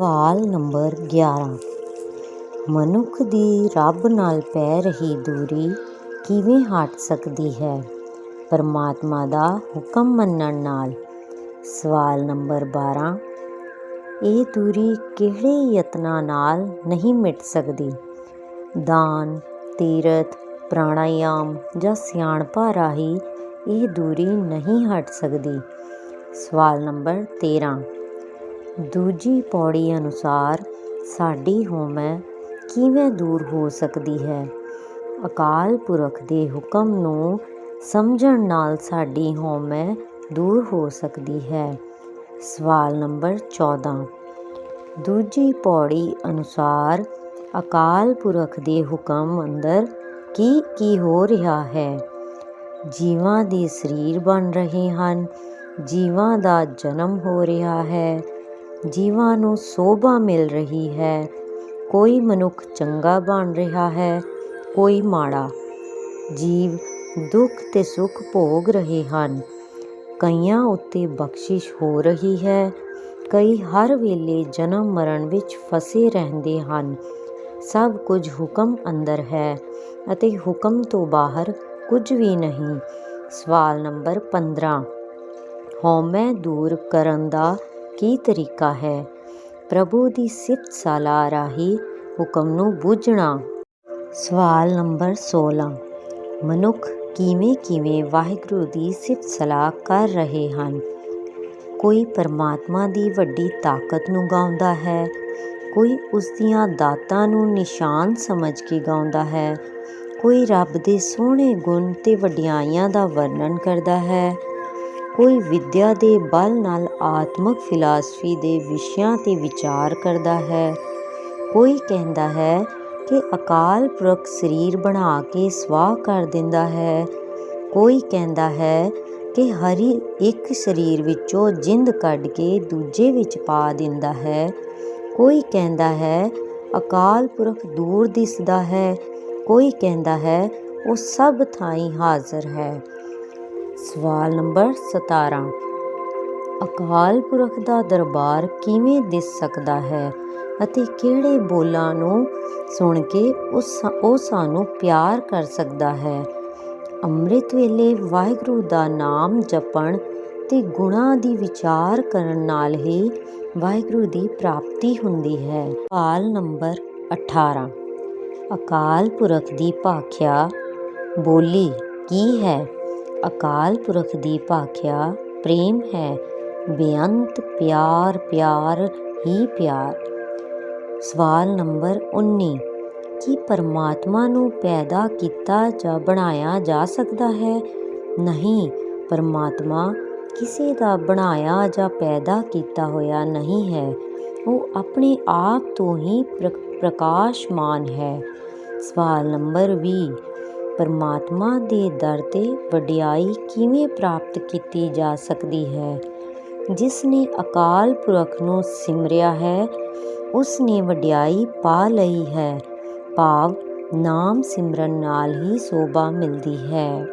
ਸਵਾਲ ਨੰਬਰ 11 ਮਨੁੱਖ ਦੀ ਰੱਬ ਨਾਲ ਪੈ ਰਹੀ ਦੂਰੀ ਕਿਵੇਂ ਹਟ ਸਕਦੀ ਹੈ? ਪਰਮਾਤਮਾ ਦਾ ਹੁਕਮ ਮੰਨਣ ਨਾਲ। ਸਵਾਲ ਨੰਬਰ 12 ਇਹ ਦੂਰੀ ਕਿਹੜੇ ਯਤਨਾਂ ਨਾਲ ਨਹੀਂ ਮਿਟ ਸਕਦੀ? ਦਾਨ, ਤੀਰਥ, ਪ੍ਰਾਣਾਯਾਮ ਜਾਂ ਸਿਆਣਪਾ ਰਾਹੀਂ ਇਹ ਦੂਰੀ ਨਹੀਂ ਹਟ ਸਕਦੀ। ਸਵਾਲ ਨੰਬਰ 13 ਦੂਜੀ ਪੌੜੀ ਅਨੁਸਾਰ, ਸਾਡੀ ਹਉਮੈ ਕਿਵੇਂ ਦੂਰ ਹੋ ਸਕਦੀ ਹੈ? ਅਕਾਲ ਪੁਰਖ ਦੇ ਹੁਕਮ ਨੂੰ ਸਮਝਣ ਨਾਲ ਸਾਡੀ ਹਉਮੈ ਦੂਰ ਹੋ ਸਕਦੀ ਹੈ। ਸਵਾਲ ਨੰਬਰ 14 ਦੂਜੀ ਪੌੜੀ ਅਨੁਸਾਰ, ਅਕਾਲ ਪੁਰਖ ਦੇ ਹੁਕਮ ਅੰਦਰ ਕੀ ਕੀ ਹੋ ਰਿਹਾ ਹੈ? ਜੀਵਾਂ ਦੇ ਸਰੀਰ ਬਣ ਰਹੇ ਹਨ, ਜੀਵਾਂ ਦਾ ਜਨਮ ਹੋ ਰਿਹਾ ਹੈ ਜੀਵਾਂ ਨੂੰ ਸੋਭਾ ਮਿਲ ਰਹੀ ਹੈ। ਕੋਈ ਮਨੁੱਖ ਚੰਗਾ ਬਣ ਰਿਹਾ ਹੈ, ਕੋਈ ਮਾੜਾ। ਜੀਵ ਦੁੱਖ ਤੇ ਸੁੱਖ ਭੋਗ ਰਹੇ ਹਨ। ਕਈਆਂ ਉੱਤੇ ਬਖਸ਼ਿਸ਼ ਹੋ ਰਹੀ ਹੈ। ਕਈ ਹਰ ਵੇਲੇ ਜਨਮ ਮਰਨ ਵਿੱਚ ਫਸੇ ਰਹਿੰਦੇ ਹਨ। ਸਭ ਕੁਝ ਹੁਕਮ ਅੰਦਰ ਹੈ ਅਤੇ ਹੁਕਮ ਤੋਂ ਬਾਹਰ ਕੁਝ ਵੀ ਨਹੀਂ। ਸਵਾਲ ਨੰਬਰ 15 ਹਉਮੈ ਦੂਰ ਕਰਨ ਦਾ ਕੀ ਤਰੀਕਾ ਹੈ? ਪ੍ਰਭੂ ਦੀ ਸਿਫਤ ਸਲਾਹ ਰਾਹੀਂ ਹੁਕਮ ਨੂੰ ਬੁੱਝਣਾ। ਸਵਾਲ ਨੰਬਰ 16 ਮਨੁੱਖ ਕਿਵੇਂ ਕਿਵੇਂ ਵਾਹਿਗੁਰੂ ਦੀ ਸਿਫਤ ਸਲਾਹ ਕਰ ਰਹੇ ਹਨ? ਕੋਈ ਪਰਮਾਤਮਾ ਦੀ ਵੱਡੀ ਤਾਕਤ ਨੂੰ ਗਾਉਂਦਾ ਹੈ? ਕੋਈ ਉਸ ਦੀਆਂ ਦਾਤਾਂ ਨੂੰ ਨਿਸ਼ਾਨ ਸਮਝ ਕੇ ਗਾਉਂਦਾ ਹੈ? ਕੋਈ ਰੱਬ ਦੇ ਸੋਹਣੇ ਗੁਣ ਤੇ ਵਡਿਆਈਆਂ ਦਾ ਵਰਣਨ ਕਰਦਾ ਹੈ? ਕੋਈ ਵਿੱਦਿਆ ਦੇ ਬਲ ਨਾਲ ਆਤਮਕ ਫਿਲਾਸਫੀ ਦੇ ਵਿਸ਼ਿਆਂ ਤੇ ਵਿਚਾਰ ਕਰਦਾ ਹੈ। ਕੋਈ ਕਹਿੰਦਾ ਹੈ ਕਿ ਅਕਾਲ ਪੁਰਖ ਸਰੀਰ ਬਣਾ ਕੇ ਸਵਾਹ ਕਰ ਦਿੰਦਾ ਹੈ। ਕੋਈ ਕਹਿੰਦਾ ਹੈ ਕਿ ਹਰੀ ਇੱਕ ਸਰੀਰ ਵਿੱਚੋਂ ਜਿੰਦ ਕੱਢ ਕੇ ਦੂਜੇ ਵਿੱਚ ਪਾ ਦਿੰਦਾ ਹੈ। ਕੋਈ ਕਹਿੰਦਾ ਹੈ ਅਕਾਲ ਪੁਰਖ ਦੂਰ ਦਿਸਦਾ ਹੈ। ਕੋਈ ਕਹਿੰਦਾ ਹੈ ਉਹ ਸਭ ਥਾਈਂ ਹਾਜ਼ਰ ਹੈ। ਸਵਾਲ ਨੰਬਰ 17 ਅਕਾਲ ਪੁਰਖ ਦਾ ਦਰਬਾਰ ਕਿਵੇਂ ਦਿਸ ਸਕਦਾ ਹੈ ਅਤੇ ਕਿਹੜੇ ਬੋਲਾਂ ਨੂੰ ਸੁਣ ਕੇ ਉਸ ਉਹ ਸਾਨੂੰ ਪਿਆਰ ਕਰ ਸਕਦਾ ਹੈ? ਅੰਮ੍ਰਿਤ ਵੇਲੇ ਵਾਹਿਗੁਰੂ ਦਾ ਨਾਮ ਜਪਣ ਤੇ ਗੁਣਾਂ ਦੀ ਵਿਚਾਰ ਕਰਨ ਨਾਲ ਹੀ ਵਾਹਿਗੁਰੂ ਦੀ ਪ੍ਰਾਪਤੀ ਹੁੰਦੀ ਹੈ। ਸਵਾਲ ਨੰਬਰ 18 ਅਕਾਲ ਪੁਰਖ ਦੀ ਭਾਖਿਆ, ਬੋਲੀ ਕੀ ਹੈ? ਅਕਾਲ ਪੁਰਖ ਦੀ ਭਾਖਿਆ, ਪ੍ਰੇਮ ਹੈ। ਬੇਅੰਤ ਪਿਆਰ ਪਿਆਰ ਹੀ ਪਿਆਰ। ਸਵਾਲ ਨੰਬਰ 19 ਕੀ ਪਰਮਾਤਮਾ ਨੂੰ ਪੈਦਾ ਕੀਤਾ ਜਾਂ ਬਣਾਇਆ ਜਾ ਸਕਦਾ ਹੈ? ਨਹੀਂ, ਪਰਮਾਤਮਾ ਕਿਸੇ ਦਾ ਬਣਾਇਆ ਜਾਂ ਪੈਦਾ ਕੀਤਾ ਹੋਇਆ ਨਹੀਂ ਹੈ। ਉਹ ਆਪਣੇ ਆਪ ਤੋਂ ਹੀ ਪ੍ਰਕਾਸ਼ਮਾਨ ਹੈ। ਸਵਾਲ ਨੰਬਰ 20 ਪਰਮਾਤਮਾ ਦੇ ਦਰ ਤੇ ਵਡਿਆਈ ਕਿਵੇਂ ਪ੍ਰਾਪਤ ਕੀਤੀ ਜਾ ਸਕਦੀ ਹੈ? ਜਿਸ ਨੇ ਅਕਾਲ ਪੁਰਖ ਨੂੰ ਸਿਮਰਿਆ ਹੈ, ਉਸ ਨੇ ਵਡਿਆਈ ਪਾ ਲਈ ਹੈ। ਭਾਵ ਨਾਮ ਸਿਮਰਨ ਨਾਲ ਹੀ ਸੋਭਾ ਮਿਲਦੀ ਹੈ।